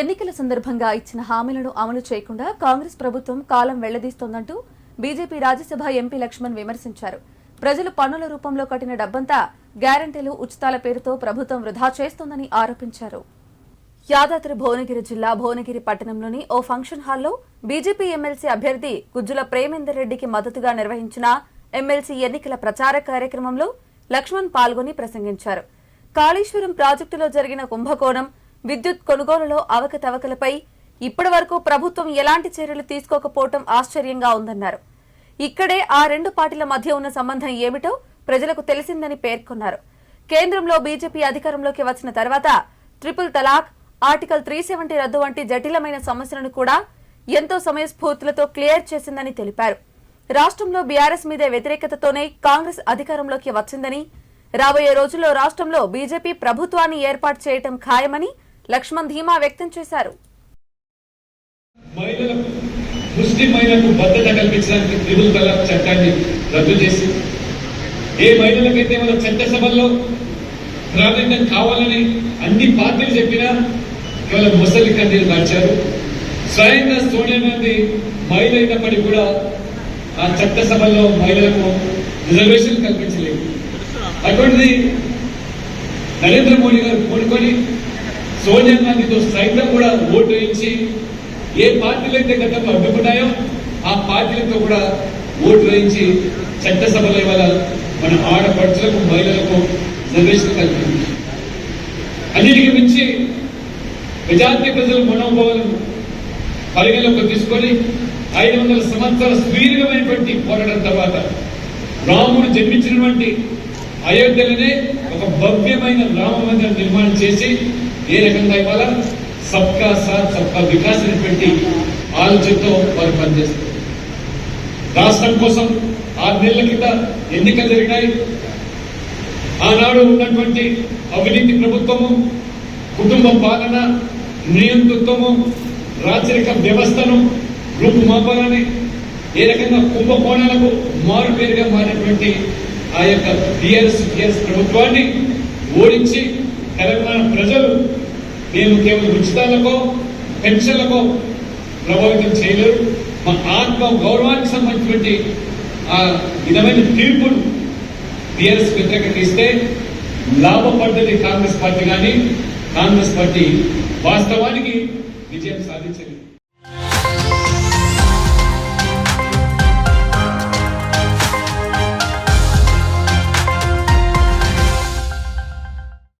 ఎన్నికల సందర్భంగా ఇచ్చిన హామీలను అమలు చేయకుండా కాంగ్రెస్ ప్రభుత్వం కాలం వెళ్ళదీస్తోందంటూ బీజేపీ రాజ్యసభ ఎంపీ లక్ష్మణ్ విమర్శించారు. ప్రజలు పన్నుల రూపంలో కట్టిన డబ్బంతా గ్యారంటీలు ఉచితాల పేరుతో ప్రభుత్వం వృధా చేస్తోందని ఆరోపించారు. యాదాద్రి భువనగిరి జిల్లా భువనగిరి పట్టణంలోని ఓ ఫంక్షన్ హాల్లో బీజేపీ ఎమ్మెల్సీ అభ్యర్థి గుజ్జుల ప్రేమేందర్ రెడ్డికి మద్దతుగా నిర్వహించిన ఎమ్మెల్సీ ఎన్నికల ప్రచార కార్యక్రమంలో లక్ష్మణ్ పాల్గొని ప్రసంగించారు. కాళేశ్వరం ప్రాజెక్టులో జరిగిన కుంభకోణం విద్యుత్ కొనుగోలులో అవకతవకలపై ఇప్పటి వరకు ప్రభుత్వం ఎలాంటి చర్యలు తీసుకోకపోవటం ఆశ్చర్యంగా ఉందన్నారు. ఇక్కడే ఆ రెండు పార్టీల మధ్య ఉన్న సంబంధం ఏమిటో ప్రజలకు తెలిసిందని పేర్కొన్నారు. కేంద్రంలో బీజేపీ అధికారంలోకి వచ్చిన తర్వాత triple talaq article three seventy రద్దు వంటి జటిలమైన సమస్యలను కూడా ఎంతో సమయస్ఫూర్తులతో క్లియర్ చేసిందని తెలిపారు. రాష్ట్రంలో బీఆర్ఎస్ మీదే వ్యతిరేకతతోనే కాంగ్రెస్ అధికారంలోకి వచ్చిందని రాబోయే రోజుల్లో రాష్ట్రంలో బీజేపీ ప్రభుత్వాన్ని ఏర్పాటు చేయటం ఖాయమని లక్ష్మణ్ ధీమా వ్యక్తం చేశారు. మహిళలకు ముస్లిం మహిళలకు భద్రత కల్పించడానికి త్రిపుల్ తలాక్ చట్టాన్ని రద్దు చేసి ఏ మహిళలకైతే మన చట్టసభల్లో ప్రాధాన్యం కావాలని అన్ని పార్టీలు చెప్పినా ఇవాళ ముసలి కన్నీరు మార్చారు. స్వయంగా సోనియా గాంధీ మహిళ అయినప్పటికీ కూడా ఆ చట్టసభల్లో మహిళలకు రిజర్వేషన్ కల్పించలేదు. అటువంటిది నరేంద్ర మోడీ గారు కోరుకొని సోనియా గాంధీతో సైతం కూడా ఓటు వేయించి ఏ పార్టీలు అయితే గతంలో అడ్డుకున్నాయో ఆ పార్టీలతో కూడా ఓటు వేయించి చట్టసభల ఇవ్వాల మన ఆడపడుచులకు మహిళలకు రిజర్వేషన్ కల్పించింది అన్నిటికి మించి మెజార్టీ ప్రజల మనోభావాలను పరిగణలోకి తీసుకొని ఐదు వందల సంవత్సరాల సుదీర్ఘమైనటువంటి పోరాటం తర్వాత రాముడు జన్మించినటువంటి అయోధ్యలోనే ఒక భవ్యమైన రామ మందిరం నిర్మాణం చేసి ఏ రకంగా ఇవాళ సబ్కా సాత్ సబ్కా వికాస్ అనేటువంటి ఆలోచనతో వారు పనిచేస్తారు. రాష్ట్రం కోసం ఆరు నెలల కింద ఎన్నికలు జరిగినాయి. ఆనాడు ఉన్నటువంటి అవినీతి ప్రభుత్వము కుటుంబ పాలన నియంతృత్వము రాచరిక వ్యవస్థను రూపుమాపాలని ఏ రకంగా కుంభకోణాలకు మారు పేరుగా మారినటువంటి ఆ యొక్క టిఆర్ఎస్ టిఆర్ఎస్ ప్రభుత్వాన్ని ఓడించి తెలంగాణ ప్రజలు నేను కేవలం ఉచితాలకో పెన్షన్లకో ప్రభావితం చేయలేరు మా ఆత్మ గౌరవానికి సంబంధించినటువంటి ఆ విధమైన తీర్పును టీఆర్ఎస్ వ్యతిరేకంగా ఇస్తే లాభపడ్డది కాంగ్రెస్ పార్టీ కానీ కాంగ్రెస్ పార్టీ వాస్తవానికి విజయం సాధించలేదు.